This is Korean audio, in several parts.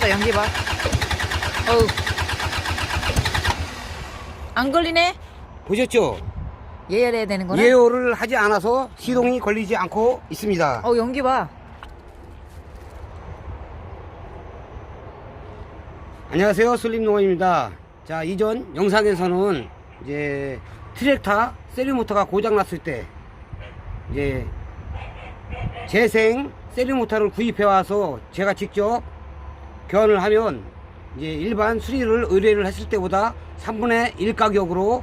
걸렸다 연기 봐. 어우. 안 걸리네? 보셨죠? 예열해야 되는 거네. 예열을 하지 않아서 시동이 걸리지 않고 있습니다. 어 연기 봐. 안녕하세요. 슬림농원입니다. 자, 이전 영상에서는 이제 트랙타 세리 모터가 고장 났을 때 이제 재생 세리 모터를 구입해 와서 제가 직접 교환을 하면 이제 일반 수리를 의뢰를 했을 때보다 3분의 1 가격으로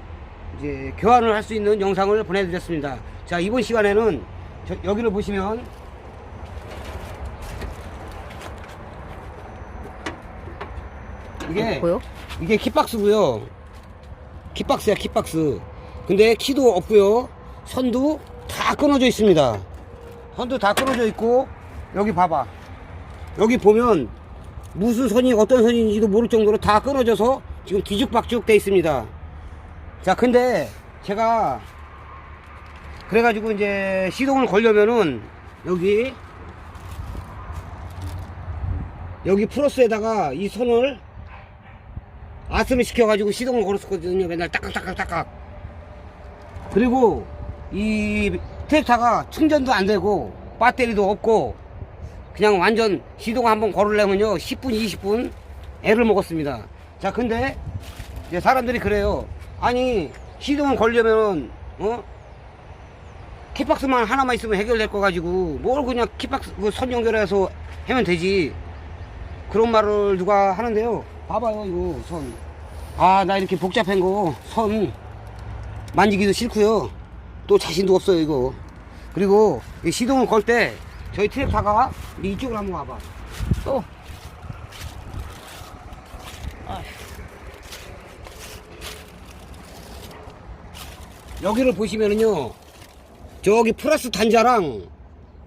이제 교환을 할 수 있는 영상을 보내드렸습니다. 자, 이번 시간에는 저- 여기를 보시면 이게 보여? 이게 키박스고요. 키박스야 키박스. 근데 키도 없고요. 선도 다 끊어져 있습니다. 선도 다 끊어져 있고 여기 봐봐. 여기 보면 무슨 선이 어떤 선인지도 모를 정도로 다 끊어져서 지금 뒤죽박죽 돼 있습니다. 자 근데 제가 그래가지고 이제 시동을 걸려면은 여기 여기 플러스에다가 이 선을 아스를 시켜가지고 시동을 걸었었거든요. 맨날 딱딱딱딱딱. 그리고 이 트랙타가 충전도 안 되고 배터리도 없고 그냥 완전 시동 한번 걸으려면요 10분 20분 애를 먹었습니다. 자 근데 이제 사람들이 그래요. 아니 시동을 걸려면 어 키박스만 하나만 있으면 해결될 거 가지고 뭘 그냥 키박스 그 선 연결해서 하면 되지. 그런 말을 누가 하는데요. 봐봐요, 이거 선. 아, 나 이렇게 복잡한 거, 선, 만지기도 싫고요. 또 자신도 없어요, 이거. 그리고 이 시동을 걸 때, 저희 트랙타가 이쪽으로 한번 와봐. 또. 여기를 보시면은요, 저기 플러스 단자랑,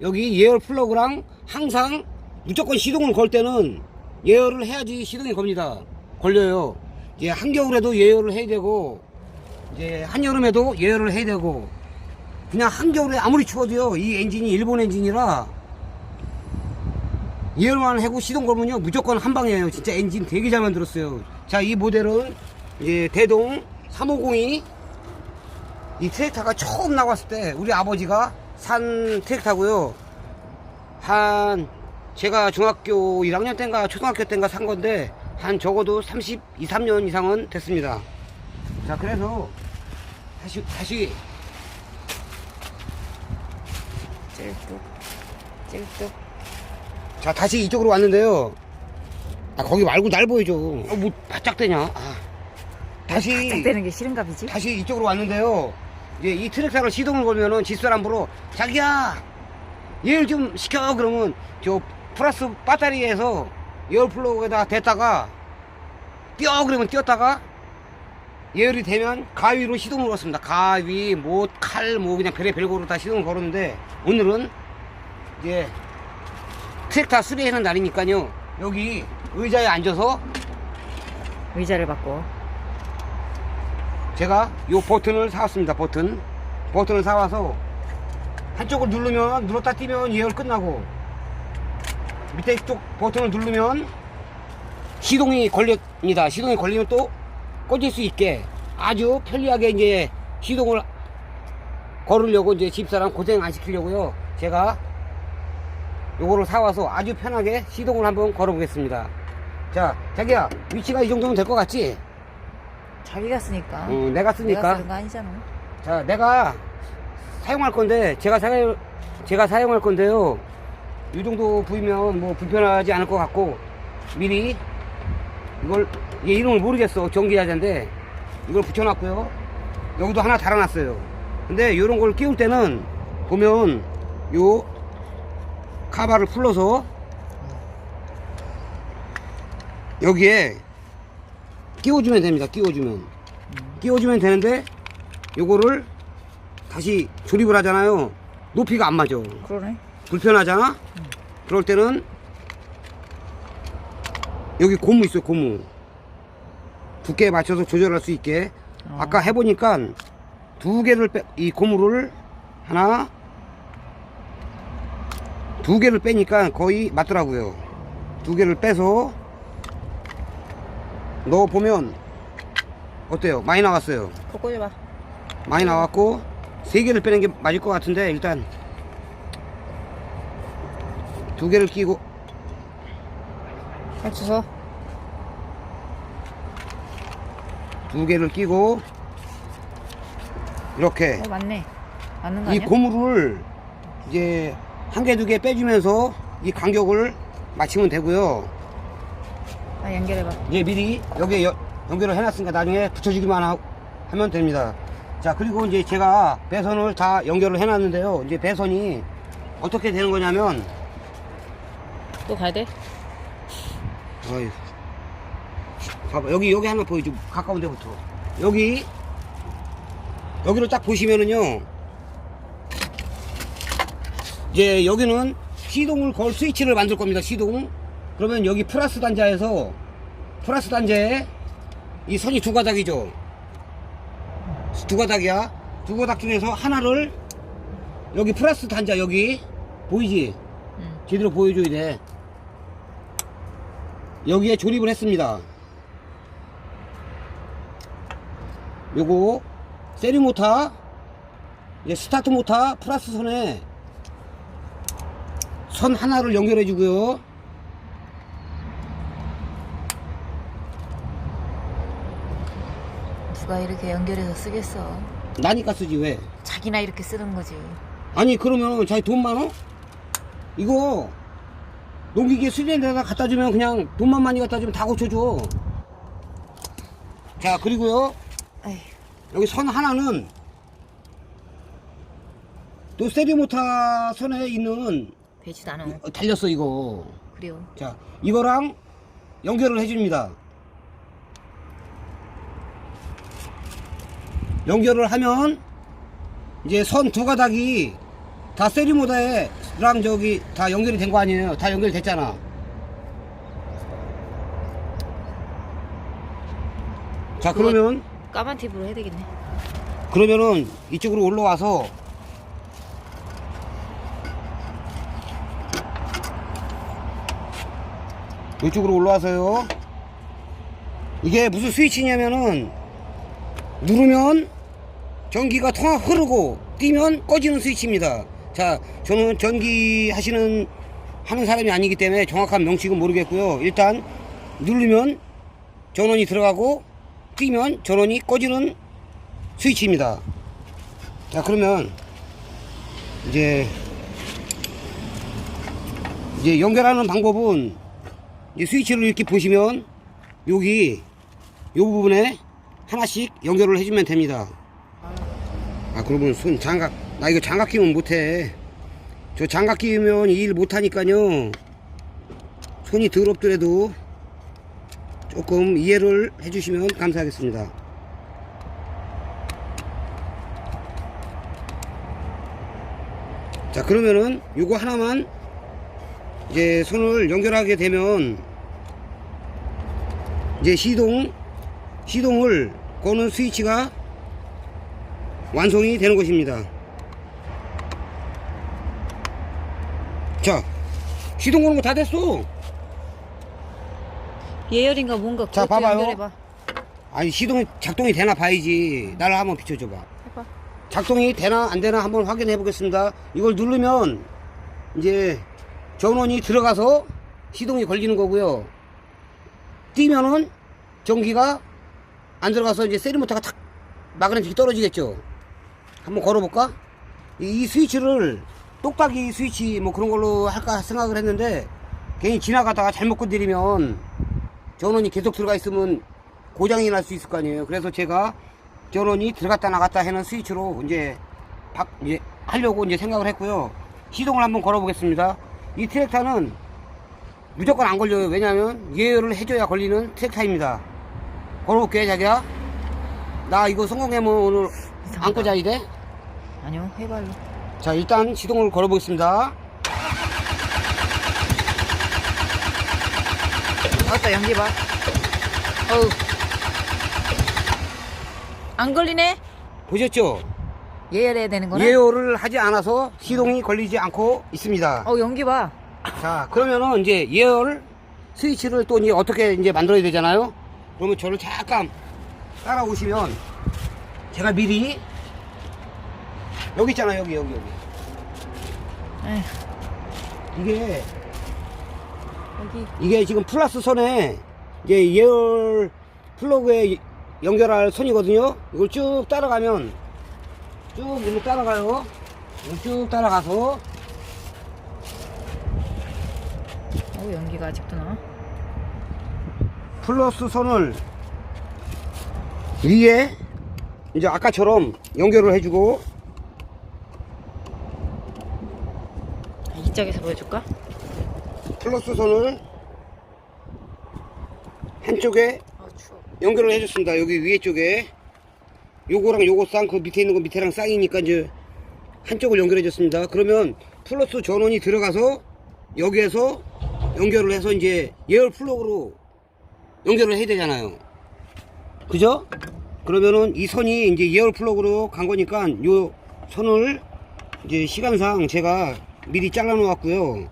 여기 예열 플러그랑 항상 무조건 시동을 걸 때는 예열을 해야지 시동이 겁니다. 걸려요. 이제 한겨울에도 예열을 해야 되고, 이제 한여름에도 예열을 해야 되고, 그냥 한겨울에 아무리 추워도요, 이 엔진이 일본 엔진이라, 예열만 하고 시동 걸면요, 무조건 한 방이에요. 진짜 엔진 되게 잘 만들었어요. 자, 이 모델은 이제 대동 3502, 이 트랙타가 처음 나왔을 때 우리 아버지가 산 트랙타고요. 한 제가 중학교 1학년 때인가 초등학교 때인가 산 건데 한 적어도 32, 3년 이상은 됐습니다. 자 그래서 다시 다시 찔뚝. 찔뚝. 자 다시 이쪽으로 왔는데요. 아 거기 말고 날 보여줘. 어, 뭐 바짝 되냐? 아. 다시 짝대는 게 싫은가 보지? 다시 이쪽으로 왔는데요. 이제 이 트랙타를 시동을 걸면은 집사람부로 자기야 예열 좀 시켜 그러면 저 플러스 배터리에서 예열 플러그에다 댔다가 뛰어 그러면 뛰었다가 예열이 되면 가위로 시동을 걸었습니다. 가위, 뭐, 칼, 뭐 그냥 별의 별거로 다 시동을 걸었는데 오늘은 이제 트랙타 수리하는 날이니까요. 여기 의자에 앉아서 의자를 바꿔. 제가 요 버튼을 사왔습니다. 버튼. 버튼을 사와서 한쪽을 누르면 눌렀다 뛰면 예열 끝나고 밑에 쪽 버튼을 누르면 시동이 걸립니다. 시동이 걸리면 또 꺼질 수 있게 아주 편리하게 이제 시동을 걸으려고 이제 집사람 고생 안 시키려고요. 제가 요거를 사와서 아주 편하게 시동을 한번 걸어 보겠습니다. 자, 자기야 위치가 이 정도면 될 것 같지? 자기가 쓰니까. 어, 내가 쓰니까. 내가 쓰는 거 아니잖아. 자, 내가 사용할 건데, 제가 사용, 제가 사용할 건데요. 이 정도 부위면 뭐 불편하지 않을 것 같고, 미리 이걸, 얘 이름을 모르겠어. 전기자재인데, 이걸 붙여놨고요. 여기도 하나 달아놨어요. 근데 이런 걸 끼울 때는, 보면, 요, 카바를 풀러서, 여기에 끼워주면 됩니다. 끼워주면. 끼워주면 되는데, 요거를 다시 조립을 하잖아요. 높이가 안 맞아. 그러네. 불편하잖아? 그럴 때는 여기 고무 있어요, 고무. 두께에 맞춰서 조절할 수 있게. 어. 아까 해보니까 두 개를 빼, 이 고무를 하나, 두 개를 빼니까 거의 맞더라고요. 두 개를 빼서 넣어 보면 어때요? 많이 나왔어요. 코 꽂아봐. 많이 나왔고 세 개를 빼는 게 맞을 것 같은데 일단 두 개를 끼고 맞춰서. 두 개를 끼고 이렇게 어, 맞네. 맞는 거 이 아니야? 고무를 이제 한 개 두 개 빼주면서 이 간격을 맞추면 되고요. 아, 연결해봐. 이제 미리 여기에 여- 연결을 해놨으니까 나중에 붙여주기만 하, 면 됩니다. 자 그리고 이제 제가 배선을 다 연결을 해놨는데요. 이제 배선이 어떻게 되는 거냐면 또 가야 돼? 어이. 봐봐 여기 여기 하나 보여줘 가까운 데부터 여기 여기를 딱 보시면은요 이제 여기는 시동을 걸 스위치를 만들 겁니다 시동. 그러면 여기 플러스 단자에서 플러스 단자에 이 선이 두 가닥이죠. 두 가닥이야. 두 가닥 중에서 하나를 여기 플러스 단자 여기 보이지? 응. 제대로 보여줘야 돼. 여기에 조립을 했습니다. 요거 세리 모터 이제 스타트 모터 플러스 선에 선 하나를 연결해 주고요. 누가 이렇게 연결해서 쓰겠어. 나니까 쓰지 왜? 자기나 이렇게 쓰는 거지. 아니 그러면 자기 돈 많어? 이거 농기계 수리된 데다 갖다 주면 그냥 돈만 많이 갖다 주면 다 고쳐줘. 자 그리고요 에휴, 여기 선 하나는 또 세리 모터 선에 있는 되지도 않아. 어, 달렸어 이거 그래요. 자 이거랑 연결을 해줍니다 연결을 하면 이제 선 두 가닥이 다 세리 모터랑 저기 다 연결이 된 거 아니에요 다 연결됐잖아 자 그러면 까만 팁으로 해야 되겠네. 그러면은 이쪽으로 올라와서 이쪽으로 올라와서요. 이게 무슨 스위치냐면은 누르면 전기가 통화 흐르고 뛰면 꺼지는 스위치입니다. 자, 저는 전기 하시는 하는 사람이 아니기 때문에 정확한 명칭은 모르겠고요. 일단 누르면 전원이 들어가고 뛰면 전원이 꺼지는 스위치입니다. 자 그러면 이제 이제 연결하는 방법은 이 스위치를 이렇게 보시면 여기 요 부분에 하나씩 연결을 해주면 됩니다. 아 그러면 손 장갑 나 이거 장갑 끼면 못해. 저 장갑 끼면 이일 못하니까요. 손이 더럽더라도 조금 이해를 해주시면 감사하겠습니다. 자 그러면은 요거 하나만 이제 손을 연결하게 되면 이제 시동 시동을 거는 스위치가 완성이 되는 것입니다 자 시동 거는 거 다 됐어 예열인가 뭔가 자, 봐봐요. 연결해봐. 아니 시동이 작동이 되나 봐야지 나를 한번 비춰줘봐 해봐. 작동이 되나 안 되나 한번 확인해 보겠습니다. 이걸 누르면 이제 전원이 들어가서 시동이 걸리는 거고요. 뛰면은 전기가 안 들어가서 이제 세리모터가 탁 마그네틱이 떨어지겠죠. 한번 걸어볼까? 이, 이 스위치를 똑딱이 스위치 뭐 그런 걸로 할까 생각을 했는데 괜히 지나가다가 잘못 건드리면 전원이 계속 들어가 있으면 고장이 날 수 있을 거 아니에요. 그래서 제가 전원이 들어갔다 나갔다 하는 스위치로 이제 박, 이제 하려고 이제 생각을 했고요. 시동을 한번 걸어보겠습니다. 이 트랙터는 무조건 안 걸려요. 왜냐하면 예열을 해줘야 걸리는 트랙터입니다. 걸어볼게, 자기야. 나 이거 성공하면 오늘 안고 자야 돼? 아니요, 해발로. 자, 일단 시동을 걸어보겠습니다. 아따 연기 봐. 어우. 안 걸리네? 보셨죠? 예열해야 되는 거네? 예열을 하지 않아서 시동이 걸리지 않고 있습니다. 어, 연기 봐. 자, 그러면은 이제 예열 스위치를 또 이제 어떻게 이제 만들어야 되잖아요. 그러면 저를 잠깐 따라오시면 제가 미리 여기 있잖아 여기 여기 여기 에휴, 이게 여기 이게 지금 플러스 선에 이제 예열 플러그에 연결할 선이거든요. 이걸 쭉 따라가면 쭉 이렇게 따라가요. 쭉 따라가서 어 연기가 아직도 나. 플러스 선을 위에 이제 아까처럼 연결을 해주고 아, 이쪽에서 보여줄까? 플러스 선을 한쪽에 아 추워. 연결을 해줬습니다. 여기 위에 쪽에 요거랑 요거 쌍 그 밑에 있는 거 밑에랑 쌍이니까 이제 한쪽을 연결해 줬습니다. 그러면 플러스 전원이 들어가서 여기에서 연결을 해서 이제 예열 플러그로 연결을 해야 되잖아요. 그죠? 그러면은 이 선이 이제 예열 플러그로 간 거니까 요 선을 이제 시간상 제가 미리 잘라 놓았고요.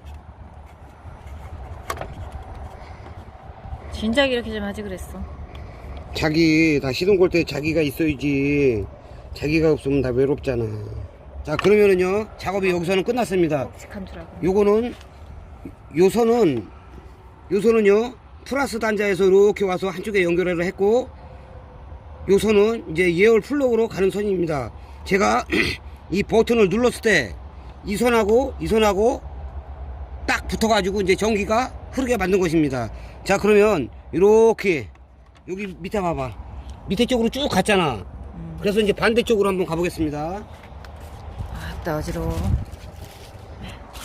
진작 이렇게 좀 하지 그랬어. 자기 다 시동 걸 때 자기가 있어야지. 자기가 없으면 다 외롭잖아. 자 그러면은요 작업이 여기서는 끝났습니다. 뻑식한 줄 알고. 요거는 요 선은 요 선은요 플러스 단자에서 이렇게 와서 한쪽에 연결을 했고 요 선은 이제 예열 플러그로 가는 선입니다. 제가 이 버튼을 눌렀을 때 이 선하고 이 선하고 딱 붙어 가지고 이제 전기가 흐르게 만든 것입니다. 자 그러면 이렇게 여기 밑에 봐봐 밑에 쪽으로 쭉 갔잖아 음. 그래서 이제 반대쪽으로 한번 가보겠습니다 아나 어지러워.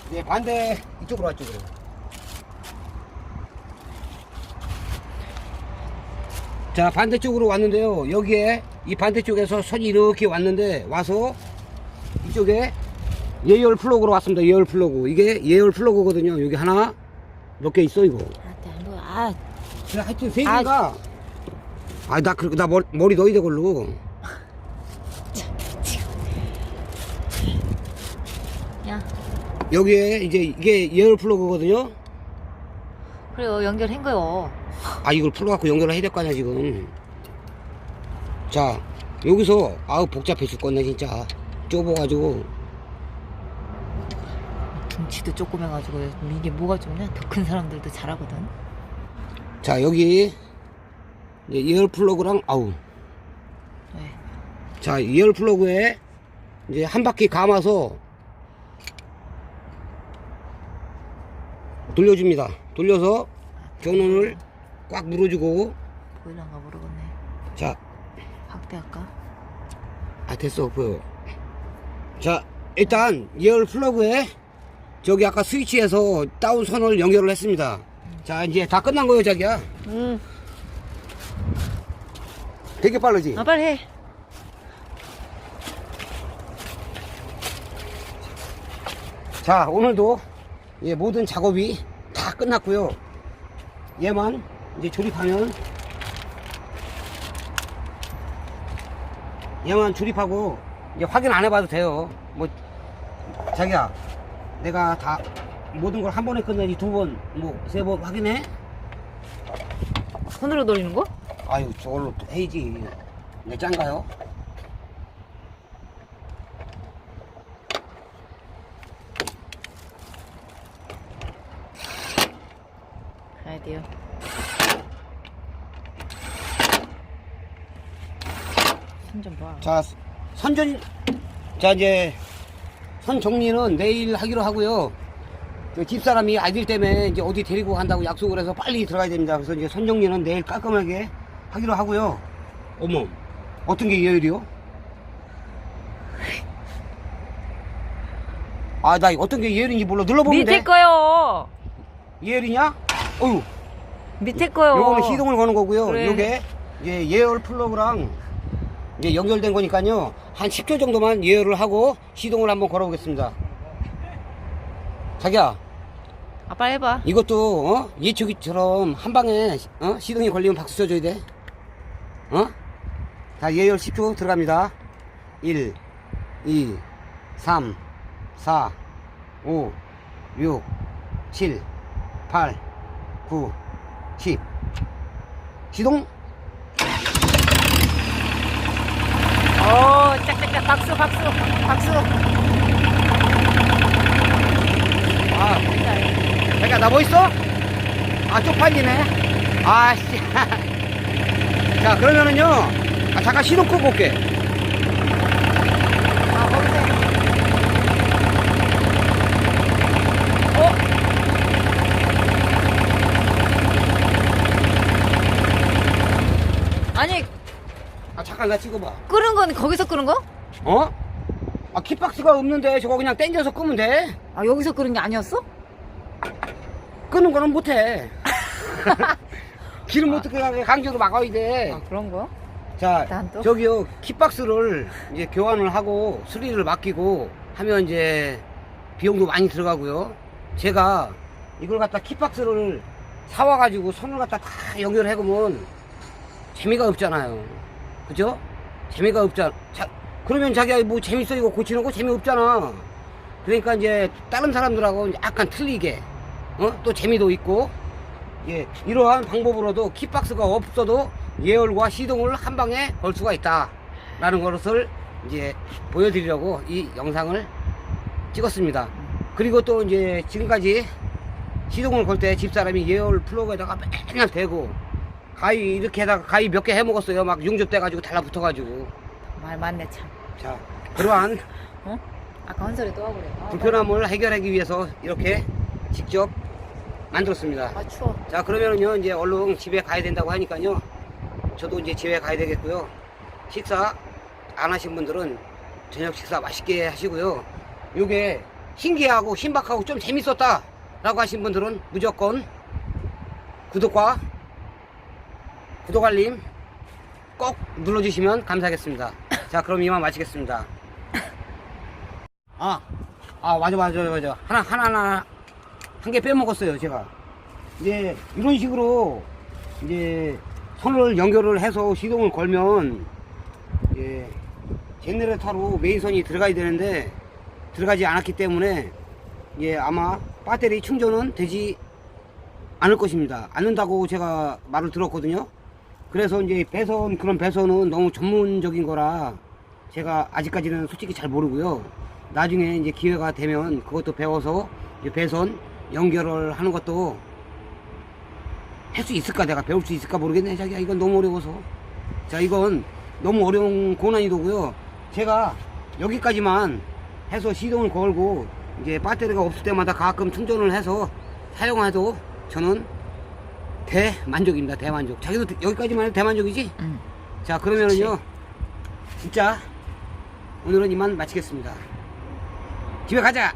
네, 반대 이쪽으로 왔죠, 그럼. 자, 반대쪽으로 왔는데요. 여기에 이 반대쪽에서 선이 이렇게 왔는데 와서 이쪽에 예열 플러그로 왔습니다. 예열 플러그. 이게 예열 플러그거든요. 여기 하나 몇 개 있어 이거. 아안 보여. 아 하여튼 세 아. 개가 아, 나 그리고 나 머리, 머리 넣어야 돼 걸로. 야. 여기에 이제 이게 예열 플러그거든요. 그래요 연결한 거요. 아 이걸 풀어갖고 연결을 해야 될 거 아니야 지금 자 여기서 아우 복잡해 죽겠네 진짜 좁아가지고 등치도 조그매가지고 이게 뭐가 좋냐? 더 큰 사람들도 잘하거든. 자 여기 이제 이어 플러그랑 아우 네. 자 이어 플러그에 이제 한 바퀴 감아서 돌려줍니다 돌려서 전원을 꽉 물어주고 보일란가 모르겠네. 자 확대할까? 아 됐어 보여 자 일단 이열 플러그에 저기 아까 스위치에서 다운 선을 연결을 했습니다 자 이제 다 끝난 거예요 자기야 응. 되게 빠르지 아 빨리 해. 자 오늘도 예, 모든 작업이 다 끝났고요 얘만 이제 조립하면 얘만 조립하고 이제 확인 안 해봐도 돼요 뭐 자기야 내가 다 모든 걸 한 번에 끝내지 두 번 뭐 세 번 확인해 손으로 돌리는 거? 아유 저걸로 또 해야지 내 짠가요? 가야 돼요. 손좀 봐. 자, 선전, 자, 이제, 선 정리는 내일 하기로 하고요. 그 집사람이 아들 때문에 이제 어디 데리고 간다고 약속을 해서 빨리 들어가야 됩니다. 그래서 이제 선 정리는 내일 깔끔하게 하기로 하고요. 어머, 어떤 게 예열이요? 아, 나 어떤 게 예열인지 몰라. 눌러보면 밑에 돼. 거요. 예열이냐? 어휴, 밑에 거요. 요거는 시동을 거는 거고요. 그래. 요게 이제 예열 플러그랑 이제 연결된 거니까요. 한 10초 정도만 예열을 하고 시동을 한번 걸어 보겠습니다. 자기야, 아 빨리 해봐. 이것도 어? 예초기처럼 한 방에 어? 시동이 걸리면 박수 쳐줘야 돼. 어? 자, 예열 10초 들어갑니다. 1, 2, 3, 4, 5, 6, 7, 8, 9, 10. 시동! 오, 짝짝짝 박수, 박수, 박수. 아, 잠깐, 나 뭐 멋있어? 아, 쪽팔리네. 아씨. 자, 그러면은요. 아, 잠깐 시동 끄고 올게. 아, 거기서. 어? 아니, 아, 잠깐 나 찍어봐. 끓은 건 거기서 끓은 거? 어? 아, 킥박스가 없는데 저거 그냥 땡겨서 끄면 돼. 아, 여기서 끓은 게 아니었어? 끄는 거는 못해. 기름 어떻게 가게 강제로 막아야 돼. 아, 그런 거? 자, 난 또? 저기요, 킥박스를 이제 교환을 하고 수리를 맡기고 하면 이제 비용도 많이 들어가고요. 제가 이걸 갖다 킥박스를 사와가지고 손을 갖다 다 연결해 보면 재미가 없잖아요. 그죠? 재미가 없잖아. 자, 그러면 자기가 뭐 재밌어 이거 고치는 거 재미없잖아. 그러니까 이제 다른 사람들하고 약간 틀리게, 어? 또 재미도 있고, 예, 이러한 방법으로도 킥박스가 없어도 예열과 시동을 한 방에 걸 수가 있다. 라는 것을 이제 보여드리려고 이 영상을 찍었습니다. 그리고 또 이제 지금까지 시동을 걸 때 집사람이 예열 플러그에다가 맨날 대고 가위 이렇게 해다가 가위 몇 개 해먹었어요. 막 융접 돼가지고 달라붙어가지고. 말 맞네, 참. 자, 그러한 어? 아까 한 소리 또 하고 그래. 아, 불편함을 해결하기 위해서 이렇게 직접 만들었습니다. 아, 추워. 자 그러면은요 이제 얼른 집에 가야 된다고 하니까요. 저도 이제 집에 가야 되겠고요. 식사 안 하신 분들은 저녁 식사 맛있게 하시고요. 요게 신기하고 신박하고 좀 재밌었다 라고 하신 분들은 무조건 구독과 구독 알림 꼭 눌러주시면 감사하겠습니다. 자 그럼 이만 마치겠습니다. 아, 아 맞아 맞아 맞아. 하나 하나 하나 한 개 빼먹었어요 제가 이제 이런 식으로 이제 선을 연결을 해서 시동을 걸면 예, 제네레터로 메인선이 들어가야 되는데 들어가지 않았기 때문에 예, 아마 배터리 충전은 되지 않을 것입니다. 않는다고 제가 말을 들었거든요. 그래서 이제 배선 그런 배선은 너무 전문적인 거라 제가 아직까지는 솔직히 잘 모르고요. 나중에 이제 기회가 되면 그것도 배워서 이제 배선 연결을 하는 것도 할 수 있을까? 내가 배울 수 있을까 모르겠네. 자기야 이건 너무 어려워서. 자 이건 너무 어려운 고난이도고요. 제가 여기까지만 해서 시동을 걸고 이제 배터리가 없을 때마다 가끔 충전을 해서 사용해도 저는 대만족입니다. 대만족. 자기도 여기까지만 해도 대만족이지? 응. 자 그러면은요. 진짜 오늘은 이만 마치겠습니다. 집에 가자